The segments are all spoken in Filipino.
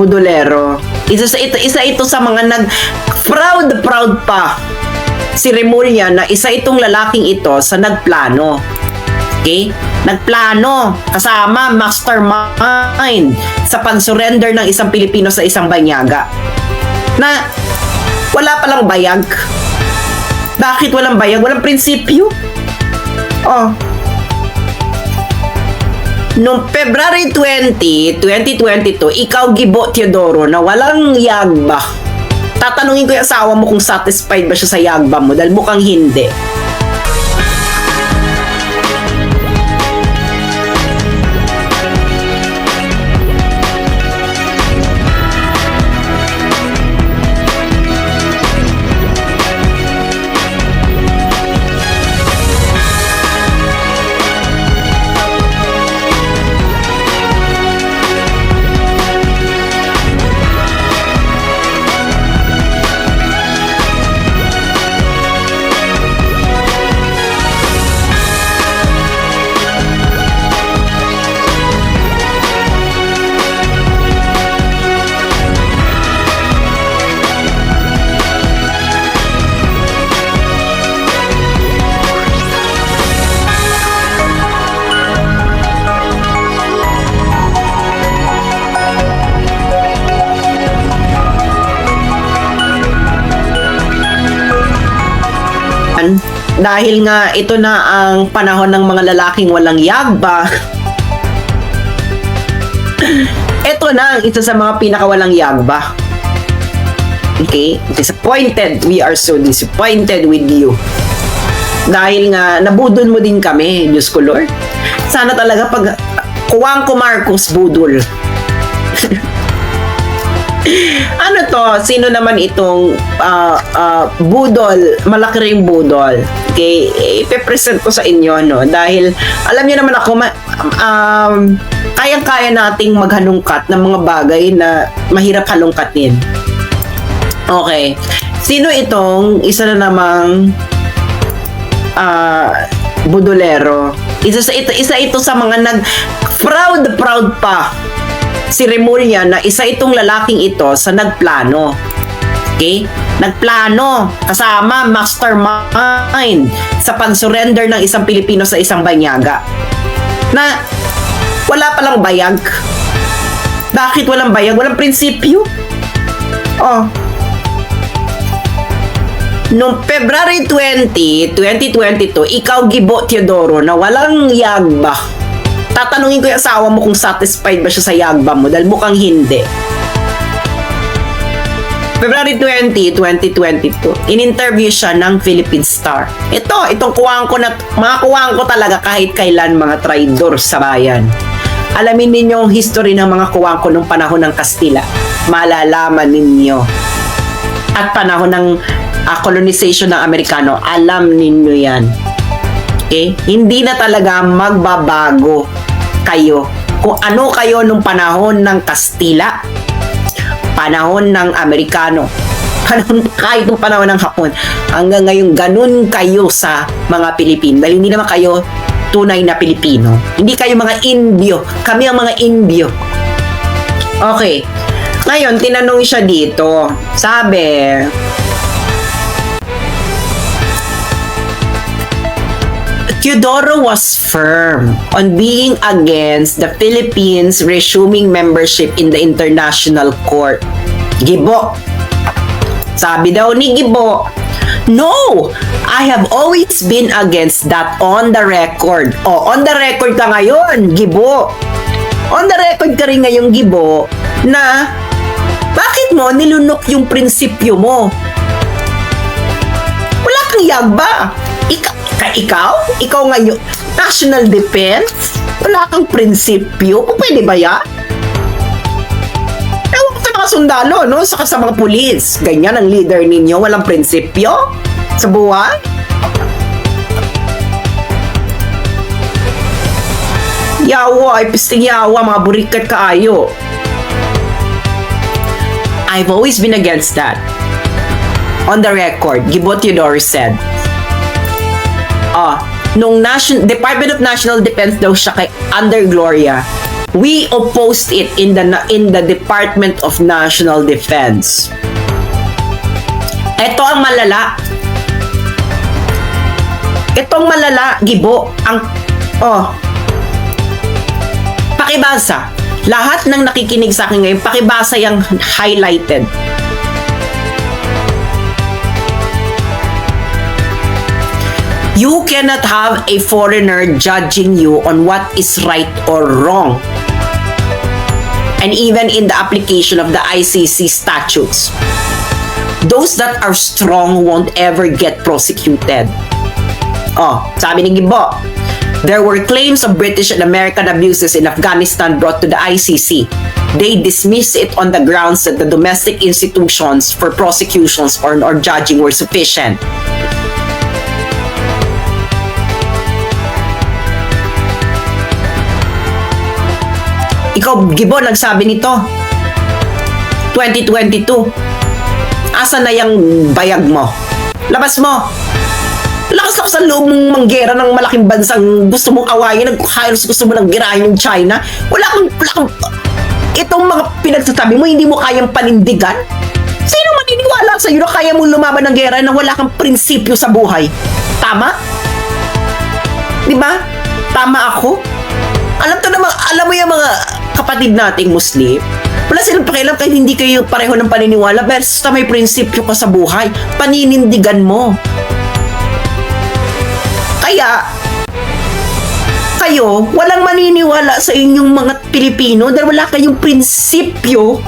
budolero. Isa sa ito, isa ito sa mga nag proud proud pa si Remulla na isa itong lalaking ito sa nagplano. Okay? Nagplano kasama mastermind sa pag-surrender ng isang Pilipino sa isang banyaga. Na wala palang bayag. Bakit walang bayag? Walang prinsipyo. Oh, Noong February 20, 2022, ikaw Gibo Teodoro na walang yagba. Tatanungin ko yung asawa mo kung satisfied ba siya sa yagba mo dahil mukhang hindi. Dahil nga ito na ang panahon ng mga lalaking walang yagba. ito na ang isa sa mga pinakawalang yagba. Okay? Disappointed. We are so disappointed with you. Dahil nga, nabudol mo din kami, Diyos ko Lord. Sana talaga pag kuwang ko Marcos budol. ano to? Sino naman itong ah, ah, budol? Malaki rin budol. Okay, ipe-present ko sa inyo, no? Dahil, alam niyo naman ako, ma- um, kayang-kaya nating maghalungkat ng mga bagay na mahirap halungkatin. Okay. Sino itong isa na namang ah, budolero? Isa sa ito, isa ito sa mga nag proud proud pa si Remulla na isa itong lalaking ito sa nagplano. Okay? Nagplano kasama mastermind sa pag-surrender ng isang Pilipino sa isang banyaga. Na wala palang bayag. Bakit walang bayag? Walang prinsipyo. Oh. Noong February 20, 2022, ikaw Gibo Teodoro na walang yagba tatanungin ko yung asawa mo kung satisfied ba siya sa yagba mo dahil mukhang hindi. February 20, 2022, in-interview siya ng Philippine Star. Ito, itong kuwang ko na, mga kuwang ko talaga kahit kailan mga traidor sa bayan. Alamin ninyo ang history ng mga kuwang ko nung panahon ng Kastila. Malalaman ninyo. At panahon ng ah, colonization ng Amerikano, alam ninyo yan. Okay? Hindi na talaga magbabago kayo. Kung ano kayo nung panahon ng Kastila, panahon ng Amerikano, panahon, kahit nung panahon ng Hapon, hanggang ngayon ganun kayo sa mga Pilipino. Dahil hindi naman kayo tunay na Pilipino. Hindi kayo mga Indio. Kami ang mga Indio. Okay. Ngayon, tinanong siya dito. Sabi, Teodoro was firm on being against the Philippines resuming membership in the International Court. Gibo. Sabi daw ni Gibo, No! I have always been against that on the record. O, on the record ka ngayon, Gibo. On the record ka rin ngayong Gibo na bakit mo nilunok yung prinsipyo mo? Wala kang yagba. Ika, ka, ikaw? Ikaw ngayon, national defense? Wala kang prinsipyo? Pwede ba yan? Ewan sa mga sundalo, no? Saka sa mga pulis. Ganyan ang leader ninyo, walang prinsipyo? Sa buhay? Yawa, ay pisting yawa, mga burikat kaayo. I've always been against that. On the record, Gibot Eudore said, Ah, nung Nation Department of National Defense daw siya kay Under Gloria, We opposed it in the in the Department of National Defense. Ito ang malala. Itong malala, gibo, ang oh. Pakibasa. Lahat ng nakikinig sa akin ngayon, pakibasa yung highlighted. You cannot have a foreigner judging you on what is right or wrong. And even in the application of the ICC statutes, those that are strong won't ever get prosecuted. Oh, sabi ni Gibo, there were claims of British and American abuses in Afghanistan brought to the ICC. They dismiss it on the grounds that the domestic institutions for prosecutions or, or judging were sufficient. Ikaw, Gibo, nagsabi nito. 2022. Asa na yung bayag mo? Labas mo! Lakas ako sa loob mong manggera ng malaking bansang gusto mong awayin, halos gusto mo nang girahin yung China. Wala kang, wala kang, itong mga pinagsasabi mo, hindi mo kayang panindigan? Sino maniniwala sa iyo na kaya mong lumaban ng gera na wala kang prinsipyo sa buhay? Tama? Di ba? Tama ako? Alam to naman, alam mo yung mga kapatid nating Muslim, wala silang pakialam kahit hindi kayo pareho ng paniniwala, basta may prinsipyo ka sa buhay, paninindigan mo. Kaya, kayo, walang maniniwala sa inyong mga Pilipino dahil wala kayong prinsipyo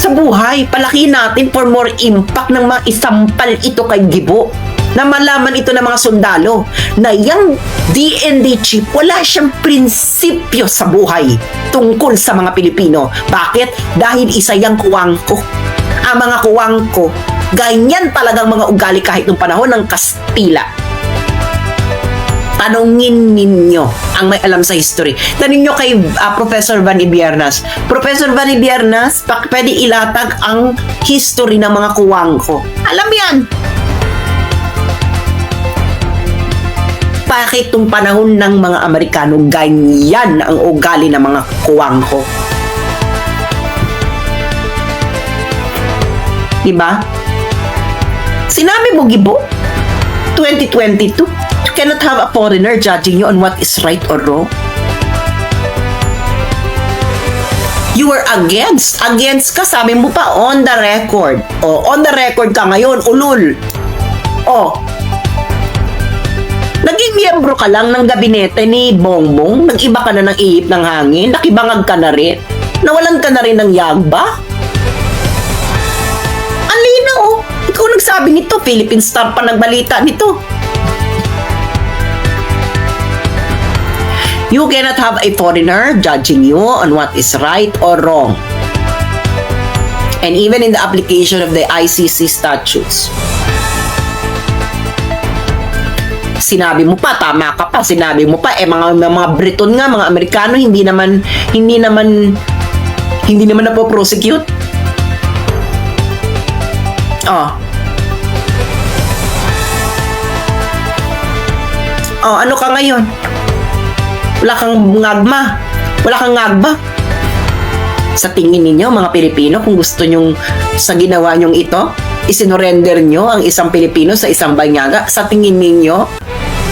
sa buhay. Palaki natin for more impact ng mga isampal ito kay Gibo na malaman ito ng mga sundalo na yung DND chief wala siyang prinsipyo sa buhay tungkol sa mga Pilipino. Bakit? Dahil isa yung kuwangko. Ang mga kuwangko, ganyan talagang mga ugali kahit nung panahon ng Kastila. Tanungin ninyo ang may alam sa history. Tanungin nyo kay ah, Professor Van Ibiernas. Professor Van Ibiernas, pwede ilatag ang history ng mga kuwangko. Alam yan! Bakit tong panahon ng mga Amerikano ganyan ang ugali ng mga kuwangko. Diba? Sinabi mo, Gibo, 2022, you cannot have a foreigner judging you on what is right or wrong. You were against. Against ka, sabi mo pa, on the record. O, on the record ka ngayon, ulul. O, miyembro ka lang ng gabinete ni Bongbong, nag-iba ka na ng ihip ng hangin, nakibangag ka na rin, nawalan ka na rin ng yagba. Ang linaw, oh. ikaw nagsabi nito, Philippine Star pa nagbalita nito. You cannot have a foreigner judging you on what is right or wrong. And even in the application of the ICC statutes, sinabi mo pa, tama ka pa, sinabi mo pa, eh mga, mga Briton nga, mga Amerikano, hindi naman, hindi naman, hindi naman na po prosecute. Oh. Oh, ano ka ngayon? Wala kang ngagma. Wala kang ngagba. Sa tingin ninyo, mga Pilipino, kung gusto nyong sa ginawa nyong ito, isinorender nyo ang isang Pilipino sa isang banyaga, sa tingin ninyo,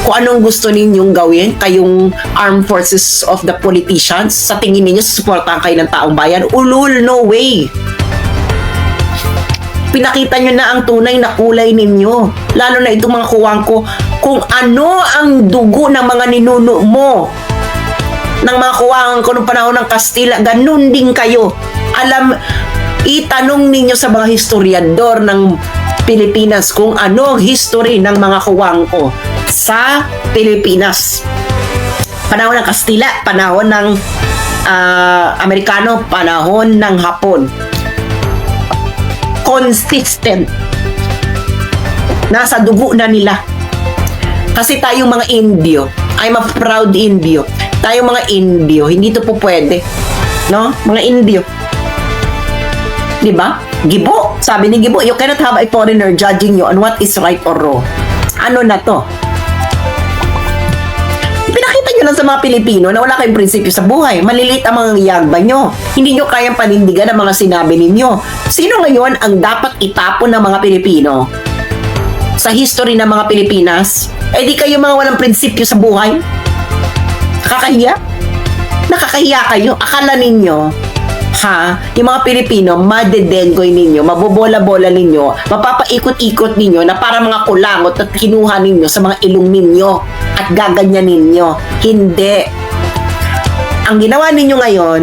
kung anong gusto ninyong gawin, kayong armed forces of the politicians, sa tingin ninyo, susuportahan kayo ng taong bayan, ulul, no way! Pinakita nyo na ang tunay na kulay ninyo. Lalo na itong mga kuwang ko, kung ano ang dugo ng mga ninuno mo ng mga kuwangan ko noong panahon ng Kastila, ganun din kayo. Alam, itanong ninyo sa mga historiador ng Pilipinas kung ano ang history ng mga kuwangko sa Pilipinas. Panahon ng Kastila, panahon ng ah, Amerikano, panahon ng Hapon. Consistent. Nasa dugo na nila. Kasi tayong mga Indio, I'm a proud Indio. Tayong mga Indio, hindi to po pwede. No? Mga Indio. Di ba? Gibo. Sabi ni Gibo, you cannot have a foreigner judging you on what is right or wrong. Ano na to? Nyo na sa mga Pilipino na wala kayong prinsipyo sa buhay. Malilit ang mga yagba nyo. Hindi nyo kayang panindigan ang mga sinabi ninyo. Sino ngayon ang dapat itapon ng mga Pilipino? Sa history ng mga Pilipinas? Eh di kayo mga walang prinsipyo sa buhay? Nakakahiya? Nakakahiya kayo. Akala ninyo, ha, yung mga Pilipino, madedengoy ninyo, mabobola-bola ninyo, mapapaikot-ikot ninyo na para mga kulangot at kinuha ninyo sa mga ilong ninyo at gaganyan ninyo. Hindi. Ang ginawa ninyo ngayon,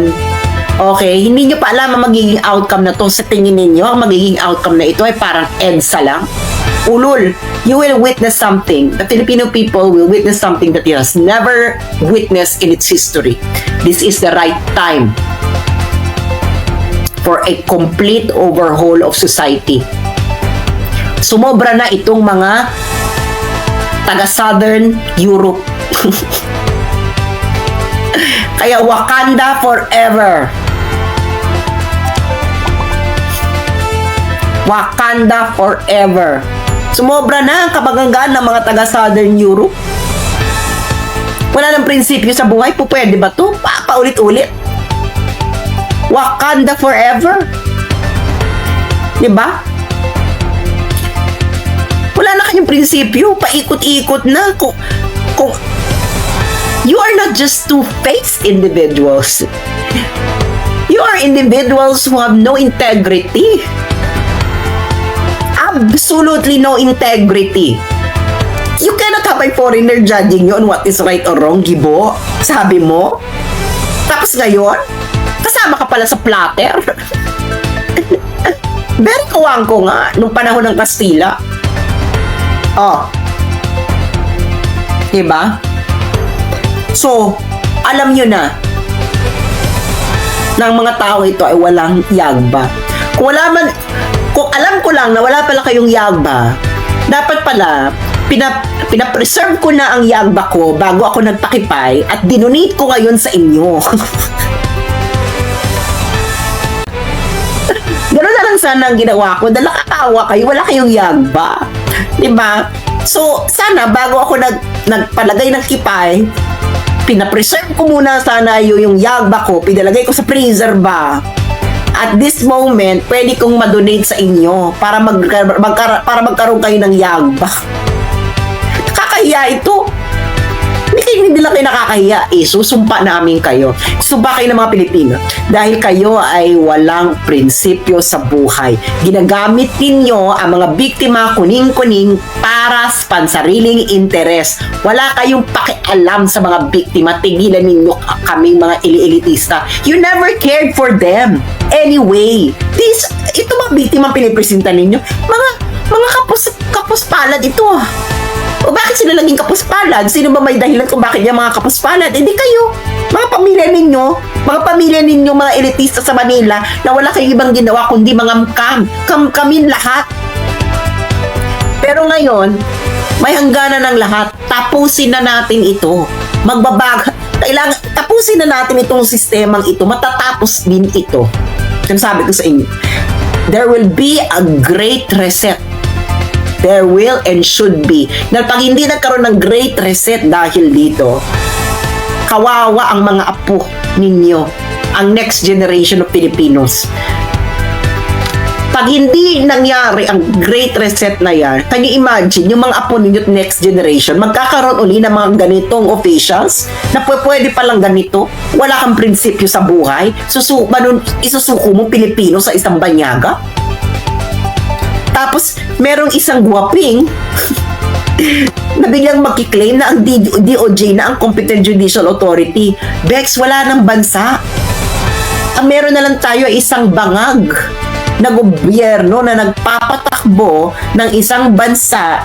okay, hindi nyo pa alam ang magiging outcome na to sa tingin ninyo. Ang magiging outcome na ito ay parang EDSA lang. Ulul, you will witness something. The Filipino people will witness something that it has never witnessed in its history. This is the right time for a complete overhaul of society. Sumobra na itong mga taga-Southern Europe. Kaya Wakanda forever. Wakanda forever. Sumobra na ang kabanganggaan ng mga taga-Southern Europe. Wala nang prinsipyo sa buhay. Po pwede ba to? Pa paulit-ulit. Wakanda forever. 'Di ba? Wala na kayong prinsipyo, paikot-ikot na kung kung you are not just two-faced individuals. You are individuals who have no integrity. Absolutely no integrity. You cannot have a foreigner judging you on what is right or wrong, Gibo. Sabi mo. Tapos ngayon, kasama ka pala sa platter. Very kawang ko nga nung panahon ng Kastila. Oh. Diba? So, alam nyo na ng mga tao ito ay walang yagba. Kung wala man, kung alam ko lang na wala pala kayong yagba, dapat pala, pinap, pinapreserve ko na ang yagba ko bago ako nagpakipay at dinonate ko ngayon sa inyo. sana ang ginawa ko. Dahil nakakaawa kayo, wala kayong yagba. Ba? So, sana bago ako nag, nagpalagay ng kipay, pinapreserve ko muna sana yung, yung yagba ko, pinalagay ko sa freezer ba. At this moment, pwede kong madonate sa inyo para mag, magkara- para magkaroon kayo ng yagba. Kakahiya ito. Hindi lang kayo nakakahiya, eh, susumpa namin kayo. Sumpa kayo ng mga Pilipino. Dahil kayo ay walang prinsipyo sa buhay. Ginagamit ninyo ang mga biktima kuning-kuning para sa pansariling interes. Wala kayong pakialam sa mga biktima. Tigilan ninyo kami mga ili-elitista. You never cared for them. Anyway, this, ito mga biktima pinipresenta ninyo, mga, mga kapos, kapos palad ito. Bakit sila naging kapuspalad? Sino ba may dahilan kung bakit niya mga kapuspalad? Hindi kayo. Mga pamilya ninyo, mga pamilya ninyo, mga elitista sa Manila na wala kayong ibang ginawa kundi mga kam. Kam kami lahat. Pero ngayon, may hangganan ng lahat. Tapusin na natin ito. Magbabag. Kailangan, tapusin na natin itong sistemang ito. Matatapos din ito. Yung sabi ko sa inyo, there will be a great reset there will and should be. Na pag hindi nagkaroon ng great reset dahil dito, kawawa ang mga apo ninyo, ang next generation of Filipinos. Pag hindi nangyari ang great reset na yan, can you imagine, yung mga apo ninyo next generation, magkakaroon uli ng mga ganitong officials na pwe- pwede palang ganito, wala kang prinsipyo sa buhay, susu manun, isusuko mo Pilipino sa isang banyaga? Tapos, merong isang guwaping na biglang magkiklaim na ang DOJ na ang competent judicial authority. Bex, wala ng bansa. Ang meron na lang tayo ay isang bangag na gobyerno na nagpapatakbo ng isang bansa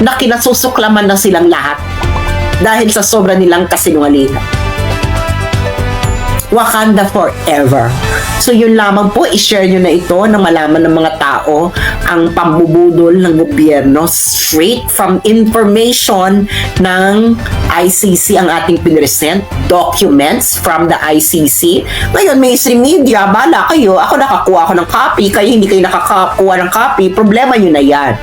na kinasusuklaman na silang lahat dahil sa sobra nilang kasinungalingan. Wakanda forever. So yun lamang po, i-share nyo na ito na malaman ng mga tao ang pambubudol ng gobyerno straight from information ng ICC ang ating pinresent, documents from the ICC. Ngayon, mainstream media, bala kayo, ako nakakuha ako ng copy, kayo hindi kayo nakakakuha ng copy, problema nyo na yan.